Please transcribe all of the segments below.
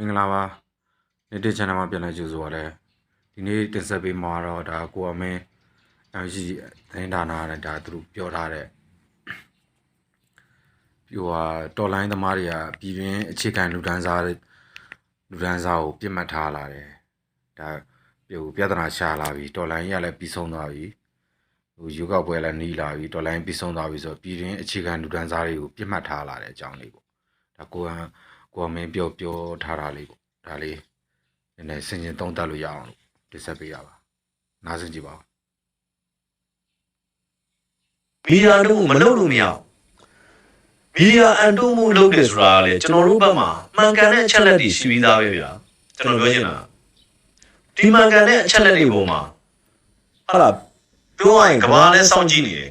မင်္ဂလာပါနေ့တစ် channel မှာပြန်လည်ကြိုဆိုပါရစေဒီနေ့တင်ဆက်ပေးမှာတော့ဒါကိုအမင်း LG သတင်းဌာနနဲ့ဒါသူတို့ပြောထားတဲ့ပြောဟာတော်လိုင်းသမားတွေကပြည်တွင်းအခြေခံလူဒန်းစားလူဒန်းစားကိုပြစ်မှတ်ထားလာတယ်ဒါပြောပြဿနာရှာလာပြီတော်လိုင်းရလည်းပြီးဆုံးသွားပြီဟိုယူကောက်ပွဲလည်းနီးလာပြီတော်လိုင်းပြီးဆုံးသွားပြီဆိုတော့ပြည်တွင်းအခြေခံလူဒန်းစားတွေကိုပြစ်မှတ်ထားလာတဲ့အကြောင်းလေးပေါ့ဒါကို ကကိုအမင်းပြောပြောထားတာလေးပေါ့ဒါလေးနည်းနည်းဆင်ခြင်သုံးသပ်လို့ရအောင်လို့တင်ဆက်ပေးတာပါနားဆင်ကြည့်ပါဦးမီဒီယာတို့မလုပ်လို့မရဘူးမီဒီယာအန်တုံးမှုလုပ်တယ်ဆိုတာကလေကျွန်တော်တို့ဘက်မှာမှန်ကန်တဲ့အချက်လက်တွေရှိပြီးသားပဲဗျာကျွန်တော်ပြောချင်တာဒီမှန်ကန်တဲ့အချက်လက်တွေပေါ်မှာဟာလာပြောရရင်ကဘာလဲစောင့်ကြည့်နေတယ်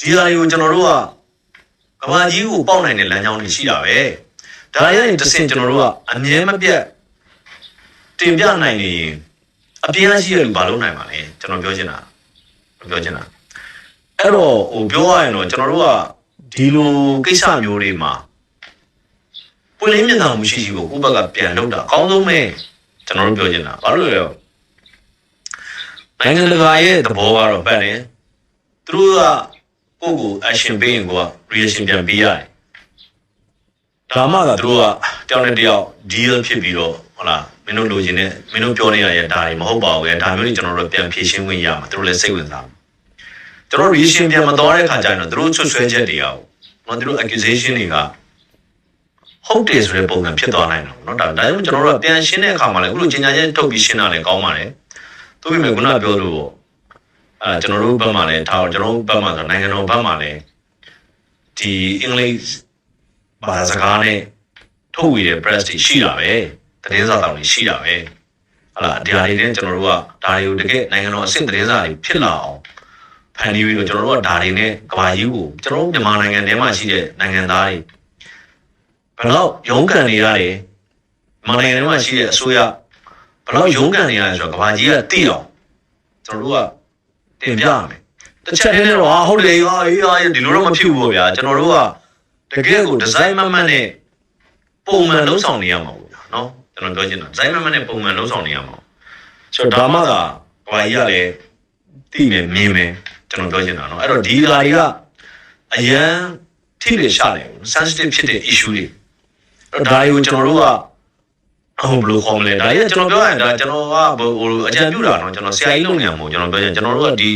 ဒီဟာတွေကိုကျွန်တော်တို့ကကဘာကြီးကိုပေါက်နိုင်တဲ့လမ်းကြောင်းတွေရှိတာပဲ ဒါရရင်တစ်စင်ကျွန်တော်တို့ကအမြဲမပြတ်တင်ပြနိုင်နေရင်အပြင်းရှိရလို့မလုပ်နိုင်ပါနဲ့ကျွန်တော်ပြောချင်တာပြောချင်တာအဲ့တော့ဟိုပြောရရင်တော့ကျွန်တော်တို့ကဒီလိုကိစ္စမျိုးတွေမှာပွင့်လင်းမြင်သာမှုရှိရှိကိုကိုယ့်ဘက်ကပြန်လုပ်တာအကောင်းဆုံးပဲကျွန်တော်တို့ပြောချင်တာဘာလို့လဲတော့နိုင်ငံတကာရဲ့သဘောကတော့ဗတ်တယ်သူတို့ကကိုယ့်ကို action ပေးရင်ကိုက reaction ပြန်ပေးရတယ် ဒါမှသာသူတို့ကတယောက်နဲ့တယောက် deal ဖြစ်ပြီးတော့ဟုတ်လားမင်းတို့လိုချင်တဲ့မင်းတို့ပြောနေရတဲ့ဒါတွေမဟုတ်ပါဘူးလေဒါမျိုးတွေကျွန်တော်တို့ပြန်ဖြေရှင်းခွင့်ရမှာသူတို့လည်းစိတ်ဝင်စားမှာကျွန်တော် reaction ပြန်မတော်တဲ့ခါကျရင်တော့သူတို့ချွတ်ဆွဲချက်တွေအောင်နော်သူတို့ accusation တွေကဟုတ်တယ်ဆိုတဲ့ပုံစံဖြစ်သွားနိုင်တယ်နော်ဒါဒါကြောင့်ကျွန်တော်တို့ကပြန်ရှင်းတဲ့အခါမှာလည်းအခုလိုကြီးညာချင်းထုတ်ပြီးရှင်းတာလည်းကောင်းပါတယ်သူပြင်မဲ့ခုနပြောလို့ပေါ့အဲကျွန်တော်တို့ဘက်မှာလည်းထားကျွန်တော်တို့ဘက်မှာဆိုနိုင်ငံတော်ဘက်မှာလည်းဒီအင်္ဂလိပ် ဘာသာစကားနဲ့ထုတ်ဝေတဲ့ press တွေရှိတာပဲသတင်းစာတောင်တွေရှိတာပဲဟလာဒီဟာတွေနဲ့ကျွန်တော်တို့ကဒါတွေကိုတကယ်နိုင်ငံတော်အဆင့်သတင်းစာတွေဖြစ်လာအောင်ဖန်တီးပြီးတော့ကျွန်တော်တို့ကဒါတွေနဲ့ကဘာကြီးကိုကျွန်တော်တို့မြန်မာနိုင်ငံထဲမှာရှိတဲ့နိုင်ငံသားတွေဘယ်တော့ရုန်းကန်နေရတယ်မြန်မာနိုင်ငံထဲမှာရှိတဲ့အစိုးရဘယ်တော့ရုန်းကန်နေရတယ်ဆိုတော့ကဘာကြီးကသိအောင်ကျွန်တော်တို့ကတင်ပြရမယ်တစ်ချက်တည်းနဲ့တော့ဟာဟုတ်တယ်ဟာအေးဟာဒီလိုတော့မဖြစ်ဘူးပေါ့ဗျာကျွန်တော်တို့က တကယ်ကိုဒီဇိုင်းမမှန်နဲ့ပုံမှန်လုံးဆောင်နေရမှာပေါ့ဗျာနော်ကျွန်တော်ပြောချင်တာဒီဇိုင်းမမှန်နဲ့ပုံမှန်လုံးဆောင်နေရမှာဆိုတော့ဒါမှသာကဘာကြီးကလည်းသိမယ်မြင်မယ် ကျွန်တော်ပြောချင်တာเนาะအဲ့တော့ဒီလာတွေကအရန်ထိရရှာတယ် sensitive ဖြစ်တဲ့ issue တွေအဲ့တော့ဒါတွေကိုကျွန်တော်တို့ကဟိုဘယ်လိုခေါ်မလဲဒါကြီးကကျွန်တော်ပြောရရင်ဒါကျွန်တော်ကဟိုအကြံပြုတာเนาะကျွန်တော်ဆရာကြီးလုပ်နေမှာမဟုတ်ကျွန်တော်ပြောချင်ကျွန်တော်တို့ကဒီ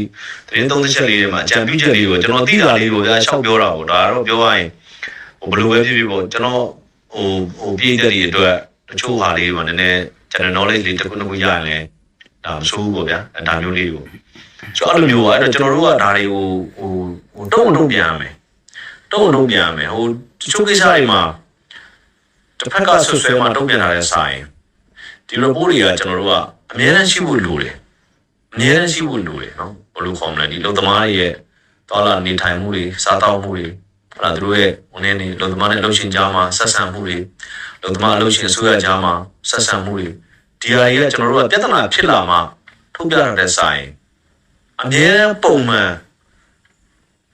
သတင်းသုံးချက်လေးတွေမှာအကြံပြုချက်လေးကိုကျွန်တော်သိတာလေးကိုဒါရှောက်ပြောတာပေါ့ဒါကတော့ပြောရရင် ဟိုဘယ်လိုပဲဖြစ်ဖြစ်ပေါ့ကျွန်တော်ဟိုဟိုပြည်သက်တွေအတွက်တချို့ဟာလေးတွေမှာနည်းနည်း general knowledge လေးတစ်ခုတစ်ခုရရင်လည်းဒါမဆိုးဘူးပေါ့ဗျာဒါမျိုးလေးကိုကျွန်တော်အဲ့လိုမျိုးอ่ะအဲ့တော့ကျွန်တော်တို့ကဒါတွေကိုဟိုဟိုတုံ့တုံ့ပြန်ရမယ်တုံ့တုံ့ပြန်ရမယ်ဟိုတချို့ကိစ္စတွေမှာတစ်ဖက်ကဆွဆွဲမှာတုံ့ပြန်လာတဲ့ဆိုင်ဒီ report တွေကကျွန်တော်တို့ကအများအားရှိဖို့လိုတယ်အများအားရှိဖို့လိုတယ်နော်ဘယ်လိုခေါ်မလဲဒီလုံသမားတွေရဲ့တော်လာနေထိုင်မှုတွေစားတောက်မှုတွေ အဲ့ဒါတို့ရဲ့ဝင်နေနေလုံသမားနဲ့လုံရှင်ကြားမှာဆက်ဆံမှုတွေလုံသမားလုံရှင်ဆိုရကြားမှာဆက်ဆံမှုတွေဒီဟာတွေကကျွန်တော်တို့ကပြဿနာဖြစ်လာမှထုတ်ပြရတဲ့ဆိုင်အမြဲတမ်းပုံမှန်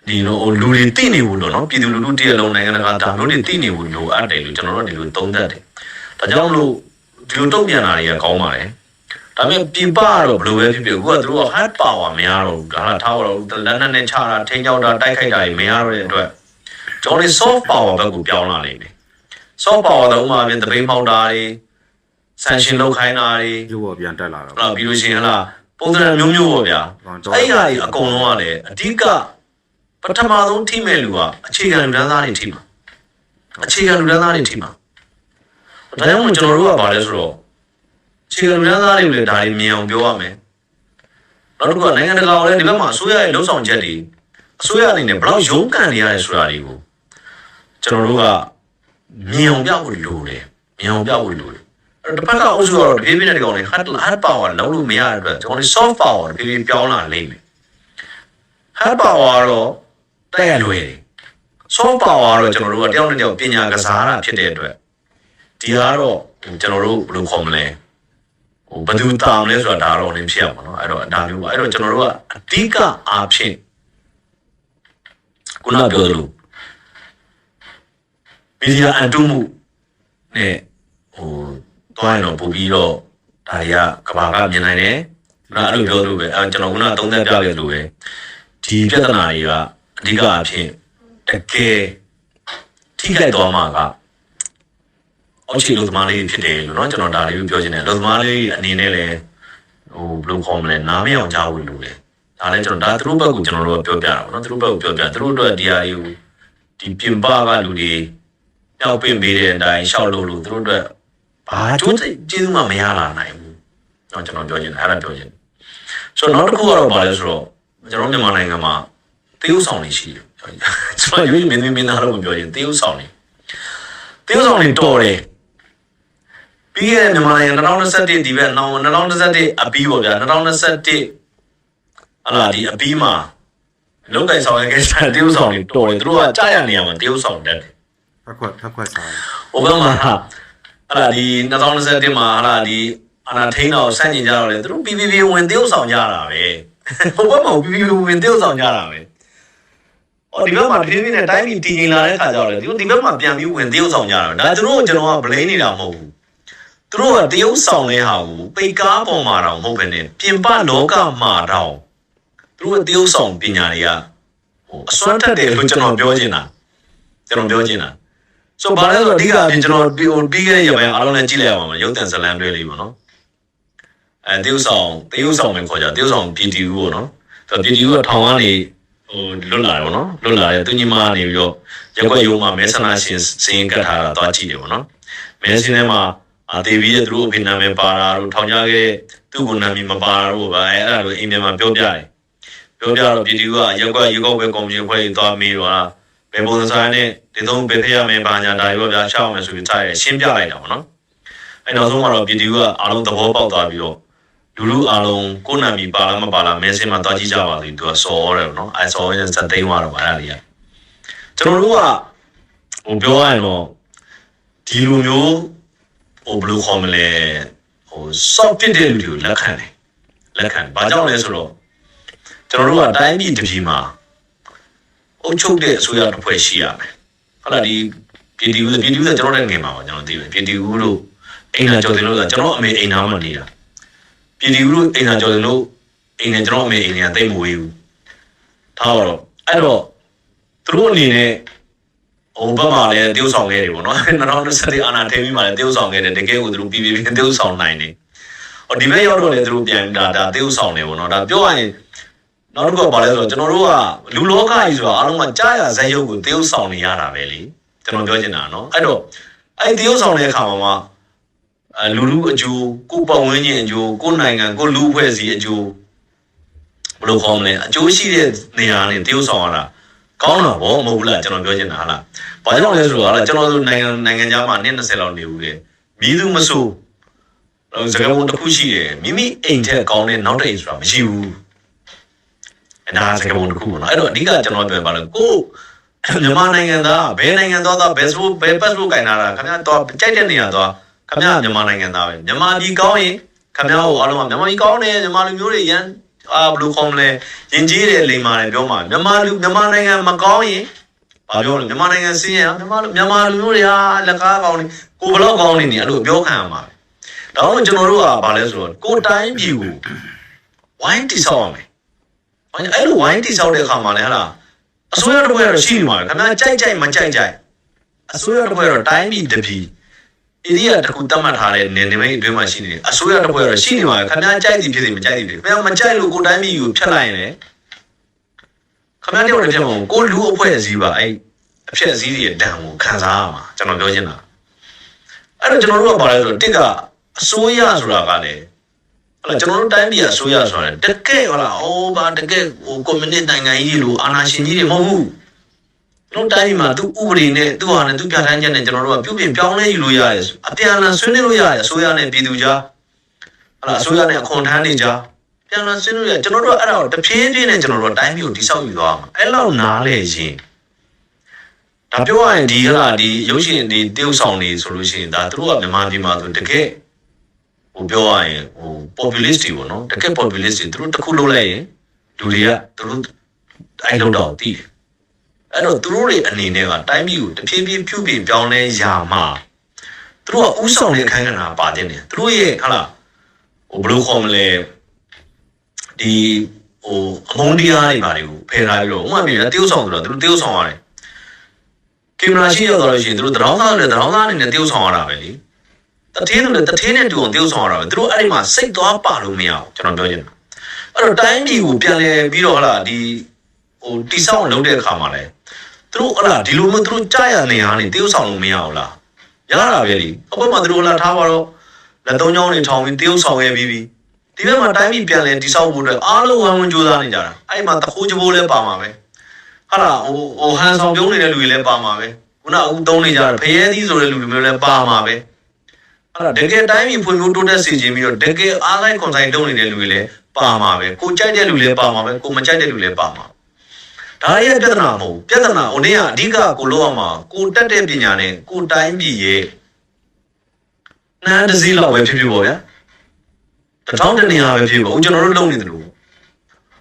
ဒီလိုလူတွေသိနေဘူးလို့နော်ပြည်သူလူထုတည်းလုံးနိုင်ငံတကာဒါမျိုးတွေသိနေဘူးလို့အပ်တယ်လို့ကျွန်တော်တို့ဒီလိုသုံးသပ်တယ်။ဒါကြောင့်မလို့ဒီလိုတုံ့ပြန်လာတွေကကောင်းပါတယ်။ဒါပေမဲ့ပြပကတော့ဘယ်လိုပဲဖြစ်ဖြစ်အခုကသူတို့က hard power မရတော့ဘူး။ဒါကထားတော့လန်ဒန်နဲ့ချတာထိန်းချောင်းတာတိုက်ခိုက်တာတွေမရတော့တဲ့အတွက် ကျွန်တော်တို့ soft power ဘက်ကိုပြောင်းလာနေတယ်။ soft power တော့ဥမာပြင်တပိန်ပေါက်တာတွေ sanction လုပ်ခိုင်းတာတွေရုပ်ပေါ်ပြန်တက်လာတော့ဟုတ်လားပြီးလို့ရှိရင်ဟလားပုံစံမျိုးမျိုးပေါ့ဗျာအဲ့ဟာကြီးအကုန်လုံးကလည်းအဓိကပထမဆုံးထိမဲ့လူကအခြေခံလူတန်းသားတွေထိမှာအခြေခံလူတန်းသားတွေထိမှာဒါကြောင့်မို့ကျွန်တော်တို့ကဗာလဲဆိုတော့အခြေခံလူတန်းသားတွေကိုလည်းဒါတွေမြင်အောင်ပြောရမယ်နောက်တစ်ခုကနိုင်ငံတကာကလည်းဒီဘက်မှာအစိုးရရဲ့လှုံ့ဆော်ချက်တွေအစိုးရအနေနဲ့ဘယ်တော့ရုန်းကန်နေရလဲဆိုတာတွေကို ကျွန်တော်တို့ကမြင်အောင်ပြဖို့လိုတယ်မြင်အောင်ပြဖို့လိုတယ် အဲ့တော့တစ်ဖက်ကအုပ်စုကတော့တပြေးပြေးနဲ့ဒီကောင်လေး hard hard power လုံးလို့မရတဲ့အတွက်ကျွန်တော်တို့ soft power တပြေးပြေးပြောင်းလာလိမ့်မယ် hard power ကတော့တက်ရလွယ်တယ် soft power ကတော့ကျွန်တော်တို့ကတယောက်နဲ့တယောက်ပညာကစားတာဖြစ်တဲ့အတွက်ဒီကတော့ဟိုကျွန်တော်တို့ဘယ်လိုခေါ်မလဲဟိုဘယ်သူတာမလဲဆိုတာဒါတော့လည်းဖြစ်ရမှာเนาะအဲ့တော့ဒါမျိုးပါအဲ့တော့ကျွန်တော်တို့ကအဓိကအားဖြင့်ခုနပြောသလို မီဒီယာအန်တုမှုနဲ့ ဟိုတွိုင်းတော့ပို့ပြီးတော့ဒါတွေကကဘာကမြင်နိုင်တယ်အဲ့အဲ့လိုပြောလို့ပဲအဲကျွန်တော်ကသုံးသပ်ပြခဲ့လို့ပဲဒီပြဿနာတွေကအဓိကအဖြစ်တကယ်ထိခိုက်သွားမှာကအောက်ခြေလူသမားလေးဖြစ်တယ်လို့เนาะကျွန်တော်ဒါလေးပြောချင်တယ်လူသမားလေးအနေနဲ့လည်းဟိုဘယ်လိုခေါ်မလဲနားမအောင်ကြားဝင်လို့လေဒါလည်းကျွန်တော်ဒါသူတို့ဘက်ကကျွန်တော်တို့ပြောပြတာပေါ့နော်သူတို့ဘက်ကပြောပြသူတို့အတွက်ဒီဟာယူဒီပြင်ပကလူတွေ မြောက်ပင့်ပေးတဲ့အတိုင်းရှောက်လို့လို့သူတို့အတွက်ဘာကျိုးကျေးဇူးမှမရလာနိုင်ဘူး။တော့ကျွန်တော်ပြောချင်တာအဲ့ဒါပြောချင်။ဆိုတော့နောက်တစ်ခုကတော့ဘာလဲဆိုတော့ကျွန်တော်မြန်မာနိုင်ငံမှာတေးဥဆောင်တွေရှိတယ်။ကျွန်တော်ရွေးမင်းမင်းသားတော့မပြောချင်တေးဥဆောင်တွေ။တေးဥဆောင်တွေတော်တယ်။ပြီးခဲ့တဲ့မြန်မာနိုင်ငံ2021ဒီဘက်နောက်2021အပြီးပေါ့ဗျာ2021အလားဒီအပြီးမှာလုံတိုင်းဆောင်ရခဲ့တဲ့တေးဥဆောင်တွေတော်တယ်သူတို့ကကြာရနေရမှာတေးဥဆောင်တက်တယ် ဖက်ခွက်ဖက်ခွက်စားတယ်ဟိုဘက်မှာဟလာဒီ2021မှာဟလာဒီအနာထိန်းတော်ဆန့်ကျင်ကြတော့လေသူတို့ PPP ဝင်တရုတ်ဆောင်ကြတာပဲဟိုဘက်မှာ PPP ဝင်တရုတ်ဆောင်ကြတာပဲအော်ဒီဘက်မှာဒီနေ့နဲ့တိုင်းပြည်တည်ငြိမ်လာတဲ့ခါကျတော့လေသူတို့ဒီဘက်မှာပြန်ပြီးဝင်တရုတ်ဆောင်ကြတာဒါသူတို့ကျွန်တော်က blame နေတာမဟုတ်ဘူးသူတို့ကတရုပ်ဆောင်တဲ့ဟာကိုပိတ်ကားပေါ်မှာတော့မဟုတ်ဘဲနဲ့ပြင်ပလောကမှာတော့သူတို့ကတရုပ်ဆောင်ပညာတွေကဟိုအစွမ်းတက်တယ်လို့ကျွန်တော်ပြောချင်တာကျွန်တော်ပြောချင်တာ ဆိုဘာလဲဆိုတော့အဓိကအပြင်ကျွန်တော်ပြီးဟိုပြီးခဲ့တဲ့ရက်ပိုင်းအားလုံးလည်းကြည့်လိုက်ရအောင်ရုပ်သံဇလံတွေလေးပေါ့နော်အဲတရုပ်ဆောင်တရုပ်ဆောင်ပဲခေါ်ကြတရုပ်ဆောင် PTU ပေါ့နော်ဆိုတော့ PTU ကထောင်ကနေဟိုလွတ်လာတယ်ပေါ့နော်လွတ်လာတယ်သူညီမကနေပြီးတော့ရက်ွက်ရုံမှာမဲဆန္ဒရှင်စင်းကတ်ထားတာတော့ကြည့်တယ်ပေါ့နော်မဲဆင်းထဲမှာအာတေဗီရဲ့သူတို့အဖေနာမည်ပါတာတို့ထောင်ကြခဲ့သူ့ကိုနာမည်မပါတာတို့ပါအဲအဲ့ဒါလိုအိမ်ပြန်မှာပြောပြတယ်ပြောပြတော့ပြည်သူကရက်ကွက်ရေကောက်ပဲကော်မရှင်ဖွဲ့ပြီးသွားမေးတော့လား ဘယ်ပုံစံဆိုင်နဲ့ဒီသုံးပဲဖရမယ်ပါညာဒါရောဗျာရှောက်မယ်ဆိုပြီးထားရရှင်းပြလိုက်တာပေါ့နော်အဲနောက်ဆုံးမှာတော့ပြည်သူကအားလုံးသဘောပေါက်သွားပြီးတော့လူလူအားလုံးကိုယ်နာမည်ပါလားမပါလားမင်းစင်မှာတွားကြည့်ကြပါလိမ့်သူကစော်တယ်နော်အဲစော်ရင်စက်သိမ်းသွားတော့အဲ့ဒါလေးကကျွန်တော်တို့ကဟိုပြောရရင်တော့ဒီလိုမျိုးဟိုဘယ်လိုခေါ်မလဲဟို soft ဖြစ်တဲ့လူတွေကိုလက်ခံတယ်လက်ခံဘာကြောင့်လဲဆိုတော့ကျွန်တော်တို့ကတိုင်းပြည်တစ်ပြည်မှာ အုပ်ချုပ်တဲ့အစိုးရတစ်ဖွဲ့ရှိရမယ်ဟုတ်လားဒီပြည်သူပြည်သူကကျွန်တော်လည်းငင်ပါပါကျွန်တော်သိတယ်ပြည်သူတို့အိမ်လာကြော်တယ်လို့ကကျွန်တော်အမေအိမ်နာမှာနေတာပြည်သူတို့အိမ်လာကြော်တယ်လို့အိမ်နဲ့ကျွန်တော်အမေအိမ်နဲ့တိတ်မဝေးဘူးထားပါတော့အဲ့တော့သူတို့အနေနဲ့ဟိုဘက်မှာလည်းတရုပ်ဆောင်ခဲ့တယ်ပေါ့နော်2020အာနာထိန်ပြီးမှလည်းတရုပ်ဆောင်ခဲ့တယ်တကယ်ကိုသူတို့ပြည်ပြည်တရုပ်ဆောင်နိုင်တယ်ဟိုဒီဘက်ရောက်တော့လည်းသူတို့ပြန်ဒါဒါတရုပ်ဆောင်တယ်ပေါ့နော်ဒါပြောရရင် နောက်တစ်ခုကဘာလဲဆိုတော့ကျွန်တော်တို့ကလူလောကကြီးဆိုတာအားလုံးကကြားရဇက်ရုပ်ကိုတရုပ်ဆောင်နေရတာပဲလေကျွန်တော်ပြောချင်တာနော်အဲ့တော့အဲ့တရုပ်ဆောင်တဲ့အခါမှာအဲလူလူအကျိုးကိုယ်ပတ်ဝန်းကျင်အကျိုးကိုယ်နိုင်ငံကိုယ်လူအဖွဲ့အစည်းအကျိုးဘယ်လိုခေါ်မလဲအကျိုးရှိတဲ့နေရာနဲ့တရုပ်ဆောင်ရတာကောင်းတာဗောမဟုတ်ဘူးလားကျွန်တော်ပြောချင်တာဟာလား။ဘာကြောင့်လဲဆိုတော့ကျွန်တော်တို့နိုင်ငံနိုင်ငံခြားမှာနှစ်20လောက်နေဦးတယ်။မိသူမဆိုးစကားပုံတစ်ခုရှိတယ်မိမိအိမ်ထက်ကောင်းတဲ့နောက်တစ်အိမ်ဆိုတာမရှိဘူး။အဲ ဒါစကားပုံတစ်ခုပေါ့နော်။အဲ့တော့အဓိကကျွန်တော်ပြောပါလို့ကိုမြန်မာနိုင်ငံသားဘယ်နိုင်ငံသားသားဘယ်ဆိုဘယ်ပတ်လို့ကင်လာတာခင်ဗျာတော့ကြိုက်တဲ့နေရာတော့ခင်ဗျာမြန်မာနိုင်ငံသားပဲမြန်မာပြည်ကောင်းရင်ခင်ဗျားကိုအားလုံးကမြန်မာပြည်ကောင်းတယ်မြန်မာလူမျိုးတွေရန်အာဘယ်လိုခေါ်မလဲယဉ်ကျေးတယ်လိမ္မာတယ်ပြောမှာမြန်မာလူမြန်မာနိုင်ငံမကောင်းရင်ဘာပြောလဲမြန်မာနိုင်ငံစင်းရမြန်မာလူမြန်မာလူမျိုးတွေဟာလက်ကားကောင်းနေကိုဘလောက်ကောင်းနေနေအဲ့လိုပြောခံရမှာပဲဒါတော့ကျွန်တော်တို့ကဘာလဲဆိုတော့ကိုတိုင်းပြည်ကိုဝိုင်းတိဆောက်အောင်မယ်ဝိုင်း အဲ့လိုဝိုင်းတိဆောက်တဲ့အခါမှာလည်းဟလားအစိုးရတစ်ဖွဲ့တော့ရှိနေမှာခင်ဗျာကြိုက်ကြိုက်မကြိုက်ကြိုက်အစိုးရတစ်ဖွဲ့တော့တိုင်းပြည်တစ်ပြည်ဣရိယာတစ်ခုတတ်မှတ်ထားတဲ့နေနေမိတ်အတွင်းမှာရှိနေတယ်အစိုးရတစ်ဖွဲ့တော့ရှိနေမှာခင်ဗျာကြိုက်သည်ဖြစ်စေမကြိုက်သည်ဖြစ်စေခင်ဗျာမကြိုက်လို့ကိုတိုင်းပြည်ကိုဖျက်လိုက်ရင်လည်းခင်ဗျာတယောက်တစ်ပြောင်းကိုလူအဖွဲ့အစည်းပါအဲ့အဖြစ်အစည်းတွေတန်ကိုခံစားရမှာကျွန်တော်ပြောချင်တာအဲ့တော့ကျွန်တော်တို့ကဘာလဲဆိုတော့တစ်ကအစိုးရဆိုတာကလည်း ဟလာကျွန်တော်တို့တိုင်းပြည်အစိုးရဆိုတာတကယ်ဟလာအိုးဘာတကယ်ဟိုကွန်မြူနစ်နိုင်ငံကြီးလိုအာဏာရှင်ကြီးတွေမဟုတ်ဘူးကျွန်တော်တိုင်းပြည်မှာသူဥပဒေနဲ့သူ့ဟာနဲ့သူပြဋ္ဌာန်းချက်နဲ့ကျွန်တော်တို့ကပြုပြင်ပြောင်းလဲယူလို့ရတယ်အပြန်အလှန်ဆွေးနွေးလို့ရတယ်အစိုးရနဲ့ပြည်သူကြားဟလာအစိုးရနဲ့အခွန်ထမ်းတွေကြားပြန်အလှန်ဆွေးနွေးရကျွန်တော်တို့ကအဲ့ဒါကိုတဖြည်းဖြည်းနဲ့ကျွန်တော်တို့တိုင်းပြည်ကိုတိဆောက်ယူသွားမှာအဲ့လောက်နားလေရင်ဒါပြောရရင်ဒီကလာဒီရုပ်ရှင်ဒီတရုပ်ဆောင်နေဆိုလို့ရှိရင်ဒါသူတို့ကမြန်မာပြည်မှာဆိုတကယ် ဟိုပြောရရင်ဟို populist တွေပေါ့နော်တကယ် populist တွေသူတို့တစ်ခုလုံးလိုက်ရင်လူတွေကသူတို့အဲ့လောက်တော့တည်တယ်အဲ့တော့သူတို့တွေအနေနဲ့ကတိုင်းပြည်ကိုတဖြည်းဖြည်းပြုပြင်ပြောင်းလဲရာမှာသူသူတို့ကဥဆောင်တဲ့အခန်းကဏ္ဍပါတင်တယ်သူတို့ရဲ့ဟာလားဟိုဘယ်လိုခေါ်မလဲဒီဟိုအမုန်းတရားတွေပါတွေကိုဖယ်ထားပြီးတော့ဥပမာပြတရုပ်ဆောင်ဆိုတော့သူတို့တရုပ်ဆောင်ရတယ်ကင်မရာရှိရောက်တော့လို့ရှိရင်သူတို့တရောင်းသားနဲ့တရောင်းသားအနေနဲ့တရုပ်ဆောင်ရတာပဲလေ တထင်းနဲ့တထင်းနဲ့တူအောင်တရုပ်ဆောင်ရတာပဲသူတို့အဲ့ဒီမှာစိတ်သွားပါလို့မရအောင်ကျွန်တော်ပြောချင်တာအဲ့တော့တိုင်းပြည်ကိုပြန်လဲပြီးတော့ဟာလားဒီဟိုတိဆောက်လုပ်တဲ့အခါမှာလဲသူတို့ဟာလားဒီလိုမျိုးသူတို့ကြားရနေရနေတရုပ်ဆောင်လို့မရအောင်လားရတာပဲလေအပေါ်မှာသူတို့လာထားပါတော့လက်သုံးချောင်းတွေထောင်ပြီးတရုပ်ဆောင်ရပြီးပြီဒီဘက်မှာတိုင်းပြည်ပြန်လဲတိဆောက်ဖို့အတွက်အားလုံးဝမ်းဝန်းကြိုးစားနေကြတာအဲ့မှာတခိုးကြိုးလည်းပါမှာပဲဟာလားဟိုဟိုဟန်ဆောင်ပြုံးနေတဲ့လူတွေလည်းပါမှာပဲခုနအခုသုံးနေကြတာဖရဲသီးဆိုတဲ့လူတွေမျိုးလည်းပါမှာပဲ ဟာလားတကယ်တိုင်းပြည်ဖွံ့ဖြိုးတိုးတက်စေခြင်းပြီးတော့တကယ်အားလိုက်ကွန်ဆိုင်လုပ်နေတဲ့လူတွေလည်းပါမှာပဲကိုကြိုက်တဲ့လူလည်းပါမှာပဲကိုမကြိုက်တဲ့လူလည်းပါမှာဒါရဲ့ပြဿနာမဟုတ်ဘူးပြဿနာဟိုနေ့ကအဓိကကိုလို့ရမှာကိုတက်တဲ့ပညာနဲ့ကိုတိုင်းပြည်ရဲ့နန်းတစ်စီးလောက်ပဲဖြစ်ဖြစ်ပေါ့ဗျာတစ်ထောင်တနေရာပဲဖြစ်ပေါ့ကျွန်တော်တို့လုံနေတယ်လို့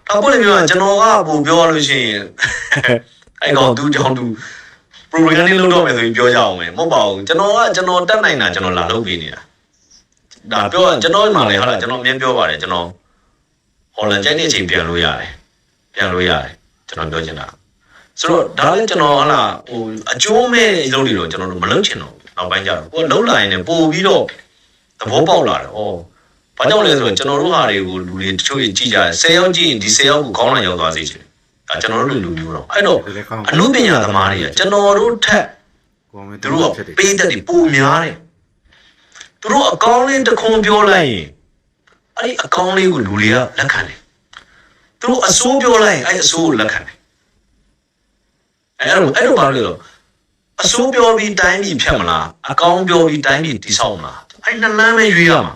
ဒါပေါ့လေပြောရင်ကျွန်တော်ကပုံပြောရလို့ရှိရင်အဲ့ကောင်သူကြောင့်သူ programming လုပ်တော့မယ်ဆိုရင်ပြောကြအောင်မယ်မဟုတ်ပါဘူးကျွန်တော်ကကျွန်တော်တက်နိုင်တာကျွန်တော်လာလုပ်ပြီးနေတာဒါပြောရင်ကျွန်တော်မှလည်းဟာလားကျွန်တော်အမြင်ပြောပါတယ်ကျွန်တော်ဟော်လန်ကျိုင်းတဲ့အချိန်ပြန်လို့ရတယ်ပြန်လို့ရတယ်ကျွန်တော်ပြောချင်တာဆိုတော့ဒါလည်းကျွန်တော်ဟာလားဟိုအကျိုးမဲ့အလုပ်တွေတော့ကျွန်တော်တို့မလုပ်ချင်တော့ဘူးနောက်ပိုင်းကျတော့ကိုယ်လုံးလာရင်လည်းပို့ပြီးတော့သဘောပေါက်လာတယ်ဩဘာကြောင့်လဲဆိုရင်ကျွန်တော်တို့ဟာတွေကိုလူတွေတချို့ကြီးကြည့်ကြတယ်10ယောက်ကြည့်ရင်ဒီ10ယောက်ကိုခေါင်းလိုက်ရောက်သွားစေချင်တယ် ဒါကျွန်တော်တို့လူမျိုးတော့အဲ့တော့အမှုပညာသမားတွေကကျွန်တော်တို့ထက်ကိုမင်းသူတို့ကပေးတဲ့ဒီပုံများတယ်သူတို့အကောင်းလေးတစ်ခုံပြောလိုက်ရင်အဲ့ဒီအကောင်းလေးကိုလူတွေကလက်ခံတယ်သူတို့အဆိုးပြောလိုက်ရင်အဲ့အဆိုးကိုလက်ခံတယ်အဲ့တော့အဲ့တော့ဘာလို့လဲအဆိုးပြောပြီးတိုင်းပြည်ဖြတ်မလားအကောင်းပြောပြီးတိုင်းပြည်တိဆောက်မလားအဲ့နှစ်လမ်းပဲရွေးရမှာ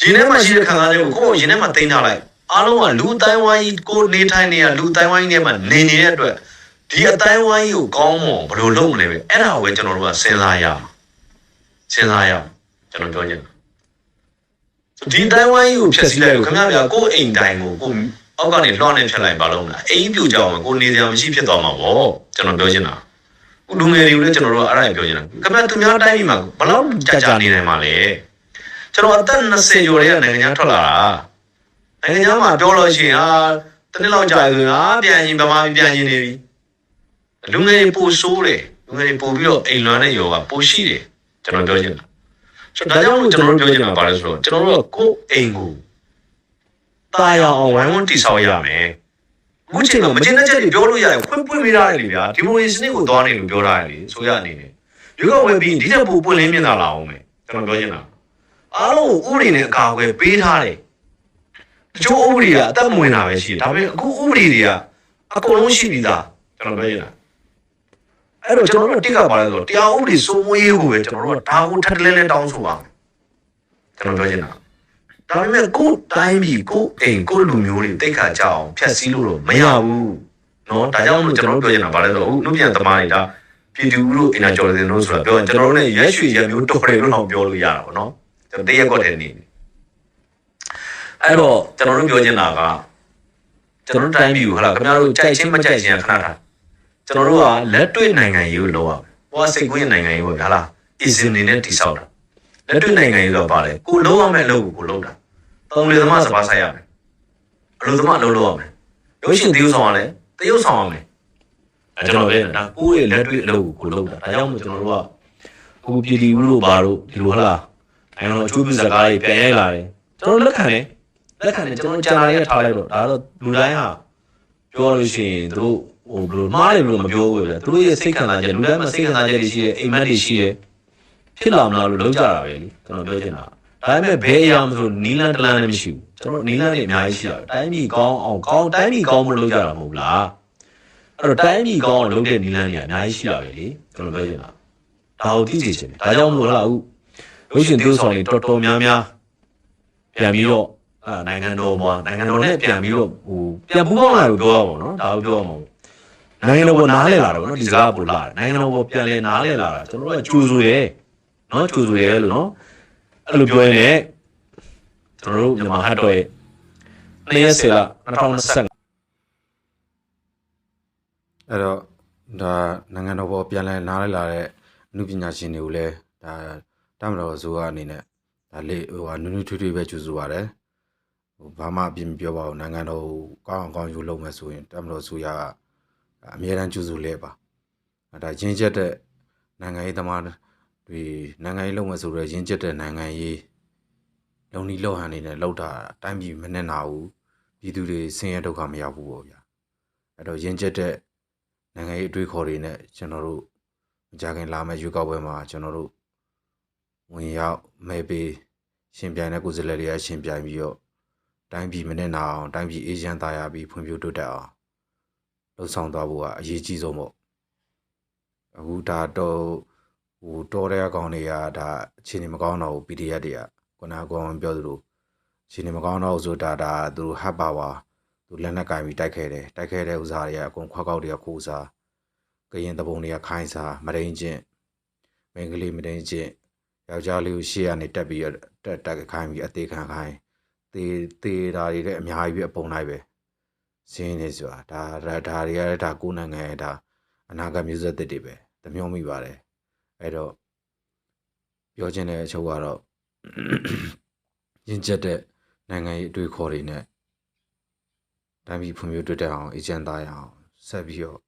ရင်ထဲမှာရှိတဲ့ခံစားချက်ကိုကိုယ့်ရင်ထဲမှာတင်ထားလိုက် အားလုံးကလူအတိုင်းဝိုင်းကြီးကိုနေထိုင်နေရလူအတိုင်းဝိုင်းကြီးထဲမှာနေနေတဲ့အတွက်ဒီအတိုင်းဝိုင်းကြီးကိုကောင်းမွန်ဘယ်လိုလုပ်မလဲပဲအဲ့ဒါကိုပဲကျွန်တော်တို့ကစဉ်းစားရအောင်စဉ်းစားရအောင်ကျွန်တော်ပြောချင်တယ်ဒီအတိုင်းဝိုင်းကြီးကိုဖျက်ဆီးလိုက်လို့ခင်ဗျားပြကိုယ့်အိမ်တိုင်းကိုကိုယ်အောက်ကနေလွှမ်းနေဖြတ်လိုက်ပါလို့မလားအိမ်ပြူကြအောင်ကိုယ်နေစရာမရှိဖြစ်သွားမှာပေါ့ကျွန်တော်ပြောချင်တာခုလူငယ်တွေကိုလည်းကျွန်တော်တို့ကအဲ့ဒါကိုပြောချင်တာခင်ဗျားသူများတိုင်းပြည်မှာဘယ်လောက်ကြာကြာနေနိုင်မှာလဲကျွန်တော်အသက်20ကျော်ရဲ့နိုင်ငံခြားထွက်လာတာ နိုင်ငံခြားမှာပြောလို့ရှိရင်ဟာတစ်နှစ်လောက်ကြာပြီဆိုရင်ဟာပြန်ရင်ဗမာပြည်ပြန်ရင်နေပြီ လူငယ်တွေပိုဆိုးတယ်လူငယ်တွေပိုပြီးတော့အိမ်လွမ်းတဲ့ယောဂပိုရှိတယ်ကျွန်တော်ပြောချင်တာဆိုတော့ဒါကြောင့်မို့ကျွန်တော်တို့ပြောချင်တာပါလဲဆိုတော့ကျွန်တော်တို့ကကိုယ့်အိမ်ကိုตายအောင်ဝိုင်းဝန်းတိဆောက်ရမယ်အခုချိန်တော့မကျင်းတဲ့ချက်တွေပြောလို့ရတယ်ခွင့်ပွင့်ပေးရတယ်လေဗျာဒီမိုရီစနစ်ကိုသွားနေလို့ပြောထားရတယ်လေဆိုရအနေနဲ့ရွေးကောက်ဝယ်ပြီးဒီချက်ပိုပွင့်လင်းမြင်လာလာအောင်မယ်ကျွန်တော်ပြောချင်တာအားလုံးဥပဒေနဲ့အကာအကွယ်ပေးထားတယ် တချို့ဥပဒေကအသက်မဝင်တာပဲရှိတယ်ဒါပေမဲ့အခုဥပဒေတွေကအကုန်လုံးရှိပြီးသားကျွန်တော်ပြောချင်တာ အဲ့တော့ကျွန်တော်တို့တိကပါလဲဆိုတော့တရားဥပဒေစိုးမိုးရေးကိုပဲကျွန်တော်တို့ကဒါကိုထပ်တလဲလဲတောင်းဆိုပါမယ်ကျွန်တော်ပြောချင်တာဒါပေမဲ့ကိုယ်တိုင်းပြည်ကိုယ်အိမ်ကိုယ်လူမျိုးတွေတိတ်ခါကြအောင်ဖျက်ဆီးလို့တော့မရဘူးเนาะဒါကြောင့်မို့ကျွန်တော်တို့ပြောချင်တာပါလဲဆိုတော့အခုလူပြန်သမားတွေဒါပြည်သူတို့အင်နာကျော်တယ်လို့ဆိုတာပြောရင်ကျွန်တော်တို့လည်းရက်ရွှေရမျိုးတော်တယ်လို့တော့ပြောလို့ရတာပေါ့เนาะကျွန်တော်တရက်ကွက်တယ်နေ အဲ့တော့ကျွန်တော်တို့ပြောချင်တာကကျွန်တော်တို့တိုင်းပြည်ကိုဟာလားခင်ဗျားတို့ကြိုက်ချင်းမကြိုက်ချင်းခဏထားကျွန်တော်တို့ကလက်တွေ့နိုင်ငံရေးကိုလုပ်ရမယ်။ဟိုကစိတ်ကွင်းနိုင်ငံရေးပေါ့ဗျာလား။ easy နေနဲ့တိဆောက်တာ။လက်တွေ့နိုင်ငံရေးတော့ပါလေ။ကိုလုံးရမယ့်အလုပ်ကိုကိုလုပ်တာ။သုံးလေသမားစပါးဆိုင်ရမယ်။အလုပ်သမားအလုပ်လုပ်ရမယ်။ရုပ်ရှင်သရုပ်ဆောင်ရလဲသရုပ်ဆောင်ရမယ်။အဲကျွန်တော်ပြောတာကိုယ့်ရဲ့လက်တွေ့အလုပ်ကိုကိုလုပ်တာ။ဒါကြောင့်မို့ကျွန်တော်တို့ကအခုပြည်တီဦးတို့ဘာတို့ဒီလိုဟလား။အဲတော့အကျိုးပြုစကားတွေပြန်ရိုက်လာတယ်။ကျွန်တော်လက်ခံတယ်။ လက်ခံတယ်ကျွန်တော်ကြာလာရထားလိုက်တော့ဒါတော့လူတိုင်းဟာပြောလို့ရှိရင်သူတို့ဟိုဘယ်လိုမှားတယ်လို့မပြောဘူးလေသူတို့ရဲ့စိတ်ခံစားချက်လူတိုင်းမှာစိတ်ခံစားချက်တွေရှိတယ်အိမ်မက်တွေရှိတယ်ဖြစ်လာမလားလို့လုံးကြတာပဲလေကျွန်တော်ပြောချင်တာဒါပေမဲ့ဘယ်အရာမှဆိုနီလန်တလန်လည်းမရှိဘူးကျွန်တော်နီလန်တွေအများကြီးရှိတာတိုင်းပြည်ကောင်းအောင်ကောင်းတိုင်းပြည်ကောင်းမလို့ကြတာမဟုတ်လားအဲ့တော့တိုင်းပြည်ကောင်းအောင်လုပ်တဲ့နီလန်တွေအများကြီးရှိတာပဲလေကျွန်တော်ပြောချင်တာဒါကိုသိစေချင်တယ်ဒါကြောင့်မလို့လားအခုလို့ရှင်သူဆောင်တွေတော်တော်များများပြန်ပြီးတော့ အာနိုင်ငံတော်မှာနိုင်ငံတော်နဲ့ပြန်ပြီးတော့ဟိုပြန်ပူးပေါင်းလာလို့ပြောရပါတော့နော်ဒါကိုပြောရမှာပေါ့နိုင်ငံတော်ပေါ်နားလဲလာတယ်ဗောနော်ဒီစကားပေါ်လာတယ်နိုင်ငံတော်ပေါ်ပြန်လဲနားလဲလာတာကျွန်တော်တို့ကကြိုးဆိုရဲနော်ကြိုးဆိုရဲလို့နော်အဲ့လိုပြောရင်လည်းကျွန်တော်တို့မြန်မာဟတ်တော်ရဲ့နေ့ရက်စေလာ2025အဲ့တော့ဒါနိုင်ငံတော်ပေါ်ပြန်လဲနားလဲလာတဲ့အမှုပညာရှင်တွေကိုလည်းဒါဒါတမတော်ဆိုအနေနဲ့ဒါလေးဟိုဟာနူးနူးထွေးထွေးပဲကျူဆူပါတယ် ဟိုဘာမှအပြစ်မပြောပါဘူးနိုင်ငံတော်ကိုကောင်းအောင်ကောင်းယူလုပ်မယ်ဆိုရင်တမတော်ဆိုရအမြဲတမ်းကျူဆူလဲပါဒါရင်းချက်တဲ့နိုင်ငံရေးသမားတွေနိုင်ငံရေးလုပ်မယ်ဆိုတော့ရင်းချက်တဲ့နိုင်ငံရေးလုံနီလောက်ဟန်နေနဲ့လောက်တာတိုင်းပြည်မနဲ့နာဘူးပြည်သူတွေဆင်းရဲဒုက္ခမရောက်ဘူးပေါ့ဗျာအဲ့တော့ရင်းချက်တဲ့နိုင်ငံရေးအတွေးခေါ်တွေနဲ့ကျွန်တော်တို့မကြခင်လာမယ့်ရွေးကောက်ပွဲမှာကျွန်တော်တို့ဝင်ရောက်မဲပေးရှင်ပြိုင်တဲ့ကိုယ်စားလှယ်တွေကရှင်ပြိုင်ပြီးတော့ တိုင်းပြည်မနဲ့နာအောင်တိုင်းပြည်အေးချမ်းသာယာပြီးဖွံ့ဖြိုးတိုးတက်အောင်လှုပ်ဆောင်သွားဖို့ကအရေးကြီးဆုံးပေါ့အခုဒါတော့ဟိုတော်တဲ့အကောင်တွေကဒါအခြေအနေမကောင်းတော့ဘူး PDF တွေကခုနကကောင်ပြောသလိုအခြေအနေမကောင်းတော့ဘူးဆိုတာဒါသူတို့ဟပ်ပါဝါသူလက်နက်ကင်ပြီးတိုက်ခဲတယ်တိုက်ခဲတဲ့ဥစားတွေကအကုန်ခွက်ကောက်တွေကခိုးစားကရင်တပုံတွေကခိုင်းစားမရင်းချင်းမင်္ဂလိမရင်းချင်းယောက်ျားလေးကိုရှေ့ကနေတက်ပြီးတော့တက်တက်ခိုင်းပြီးအသေးခံခိုင်း သေသေးတာတွေလည်းအများကြီးပဲအပုံလိုက်ပဲစင်းနေဆိုတာဒါဒါဒါတွေကလည်းဒါကိုယ်နိုင်ငံရဲ့ဒါအနာဂတ်မျိုးဆက်သစ်တွေပဲတမျိုးမိပါတယ်အဲ့တော့ပြောချင်တဲ့အချုပ်ကတော့ရင်ကျက်တဲ့နိုင်ငံရေးအတွေ့အခေါ်တွေနဲ့တိုင်းပြည်ဖွံ့ဖြိုးတိုးတက်အောင်အေဂျင့်သားရအောင်ဆက်ပြီးတော့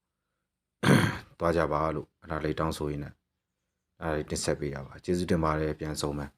သွားကြပါလို့အဲ့ဒါလေးတောင်းဆိုရင်းနဲ့အဲ့ဒါလေးတင်ဆက်ပေးတာပါကျေးဇူးတင်ပါတယ်ပြန်ဆုံးမယ်